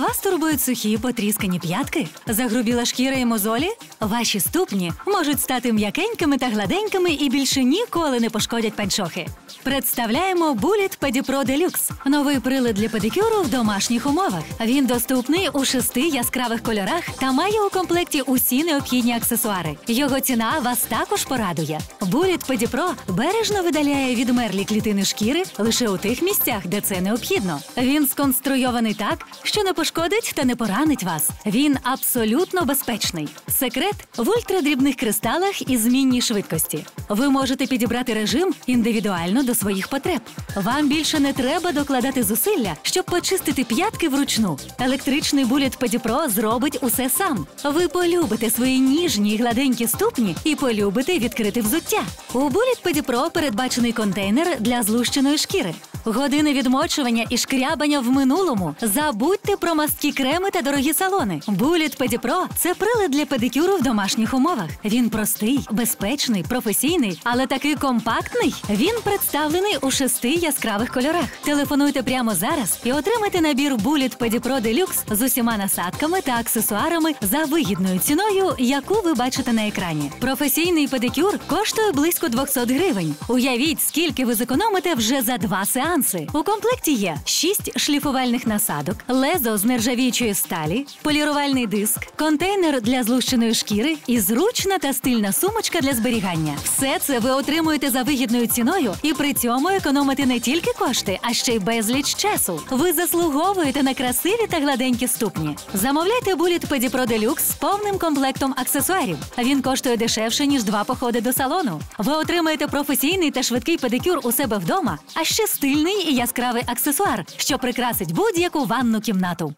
Вас турбують сухі потріскані п'ятки? Загрубіла шкіра і мозолі? Ваші ступні можуть стати м'якенькими та гладенькими і більше ніколи не пошкодять панчохи. Представляємо Bullet Pedipro Deluxe – новий прилад для педикюру в домашніх умовах. Він доступний у шести яскравих кольорах та має у комплекті усі необхідні аксесуари. Його ціна вас також порадує. Bullet Pedipro бережно видаляє відмерлі клітини шкіри лише у тих місцях, де це необхідно. Він сконструйований так, що не пошкодить та не поранить вас. Він абсолютно безпечний. Секрет в ультрадрібних кристалах і змінній швидкості. Ви можете підібрати режим індивідуально до своїх потреб. Вам більше не треба докладати зусилля, щоб почистити п'ятки вручну. Електричний буліт Pedipro зробить усе сам. Ви полюбите свої ніжні й гладенькі ступні і полюбите відкрити взуття. У буліт Pedipro передбачений контейнер для злущеної шкіри. Години відмочування і шкрябання в минулому. Забудьте про масткі креми та дорогі салони. Буліт Pedipro – це прилад для педикюру в домашніх умовах. Він простий, безпечний, професійний, але такий компактний. Він представлений у шести яскравих кольорах. Телефонуйте прямо зараз і отримайте набір Bullet Pedipro Deluxe з усіма насадками та аксесуарами за вигідною ціною, яку ви бачите на екрані. Професійний педикюр коштує близько 200 гривень. Уявіть, скільки ви зекономите вже за два сеанси. У комплекті є 6 шліфувальних насадок, лезо з нержавіючої сталі, полірувальний диск, контейнер для злущеної шкіри і зручна та стильна сумочка для зберігання. Все це ви отримуєте за вигідною ціною і при цьому економите не тільки кошти, а ще й безліч часу. Ви заслуговуєте на красиві та гладенькі ступні. Замовляйте буліт Pedipro Deluxe з повним комплектом аксесуарів. Він коштує дешевше ніж два походи до салону. Ви отримаєте професійний та швидкий педикюр у себе вдома, а ще стильний і яскравий аксесуар, що прикрасить будь-яку ванну кімнату.